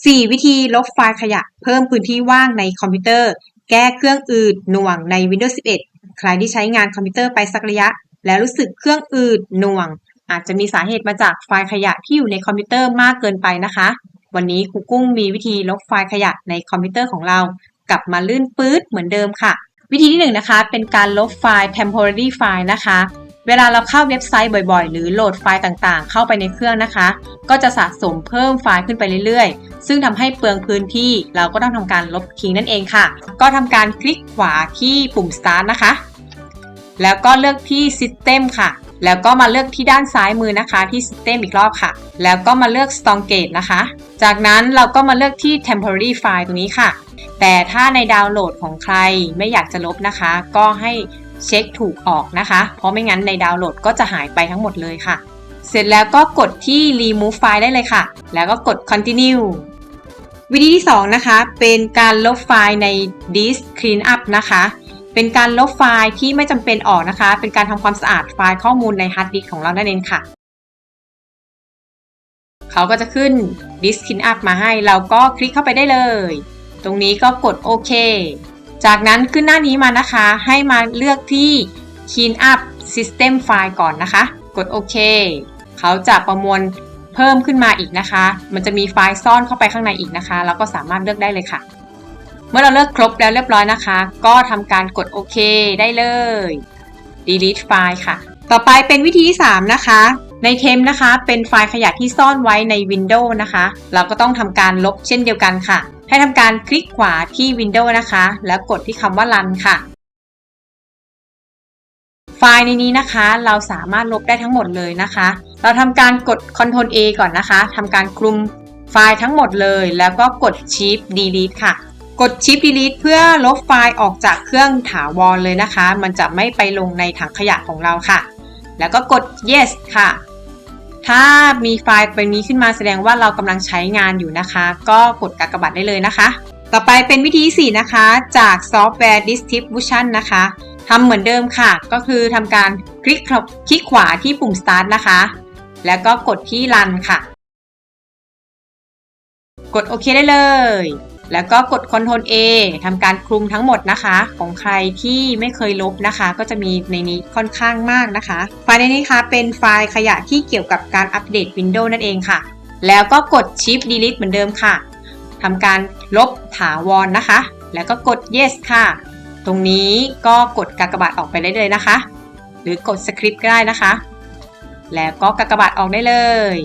4 วิธีลบไฟล์ขยะ เพิ่มพื้นที่ว่างในคอมพิวเตอร์ แก้เครื่องอืดหน่วงใน Windows 11 ใครที่ใช้งานคอมพิวเตอร์ไปสักระยะ แล้วรู้สึกเครื่องอืดหน่วง อาจจะมีสาเหตุมาจากไฟล์ขยะที่อยู่ในคอมพิวเตอร์มากเกินไปนะคะ วันนี้ครูกุ้งมีวิธีลบไฟล์ขยะในคอมพิวเตอร์ของเรา กลับมาลื่นปื๊ดเหมือนเดิมค่ะ วิธีที่หนึ่งนะคะ เป็นการลบไฟล์ temporary file นะคะเวลาเราเข้าเว็บไซต์บ่อยๆ หรือโหลดไฟล์ต่างๆ เข้าไปในเครื่องนะคะ ก็จะสะสมเพิ่มไฟล์ขึ้นไปเรื่อยๆ ซึ่งทำให้เปลืองพื้นที่เราก็ต้องทำการลบทิ้งนั่นเองค่ะ ก็ทำการคลิกขวาที่ปุ่ม start นะคะ แล้วก็เลือกที่ system ค่ะ แล้วก็มาเลือกที่ด้านซ้ายมือนะคะที่ system อีกรอบค่ะ แล้วก็มาเลือก storage นะคะ จากนั้นเราก็มาเลือกที่ temporary file ตรงนี้ค่ะ แต่ถ้าในดาวน์โหลดของใครไม่อยากจะลบนะคะ ก็ให้เช็คถูกออกนะคะ เพราะไม่งั้นในดาวน์โหลดก็จะหายไปทั้งหมดเลยค่ะ เสร็จแล้วก็กดที่ remove file ได้เลยค่ะ แล้วก็กด continue วิธีที่ 2 นะคะ เป็นการลบไฟล์ใน disk cleanup นะคะ เป็นการลบไฟล์ที่ไม่จำเป็นออกนะคะ เป็นการทำความสะอาดไฟล์ข้อมูลในฮาร์ดดิสก์ของเรานั่นเองค่ะ เขาก็จะขึ้น disk cleanup มาให้ เราก็คลิกเข้าไปได้เลย ตรงนี้ก็กดโอเค จากนั้นขึ้นหน้านี้มานะคะ ให้มาเลือกที่ clean up system file ก่อนนะคะ กดโอเค เขาจะประมวล เพิ่มขึ้นมาอีกนะคะ มันจะมีไฟล์ซ่อนเข้าไปข้างในอีกนะคะเราก็สามารถเลือกได้เลยค่ะ เมื่อเราเลือกครบแล้วเรียบร้อยนะคะ ก็ทำการกดโอเคได้เลย delete ไฟล์ค่ะ ต่อไปเป็นวิธีที่ 3 นะคะ ในเทมนะคะ เป็นไฟล์ขยะที่ซ่อนไว้ใน Windows นะคะ เราก็ต้องทำการลบเช่นเดียวกันค่ะ ให้ทำการคลิกขวาที่ Windows นะคะ แล้วกดที่คำว่า Run ค่ะไฟล์ในนี้นะคะ เราสามารถลบได้ทั้งหมดเลยนะคะ เราทำการกด Ctrl A ก่อนนะคะทำการคลุมไฟล์ทั้งหมดเลย แล้วก็กด Shift Delete ค่ะ กด Shift Delete เพื่อลบไฟล์ออกจากเครื่องถาวรเลยนะคะ มันจะไม่ไปลงในถังขยะของเราค่ะ แล้วก็กด Yes ค่ะ ถ้ามีไฟล์เป็นนี้ขึ้นมาแสดงว่าเรากำลังใช้งานอยู่นะคะ ก็กดกากบาทได้เลยนะคะ ต่อไปเป็นวิธี 4 นะคะ จากซอฟต์แวร์ Distribution นะคะทำเหมือนเดิมค่ะ ก็คือทำการคลิกคลิกขวาที่ปุ่ม Start นะคะ แล้วก็กดที่ Run ค่ะ กดโอเคได้เลย แล้วก็กด Ctrl A ทำการคลุมทั้งหมดนะคะ ของใครที่ไม่เคยลบนะคะ ก็จะมีในนี้ค่อนข้างมากนะคะ ไฟล์ในนี้คะเป็นไฟล์ขยะที่เกี่ยวกับการอัปเดต Windows นั่นเองค่ะ แล้วก็กด Shift Delete เหมือนเดิมค่ะทำการลบถาวรนนะคะ แล้วก็กด Yes ค่ะ ตรงนี้ก็กดกากบาทออกไปได้เลยนะคะ หรือกด Script ก็ได้นะคะ แล้วก็กากบาทออกได้เลย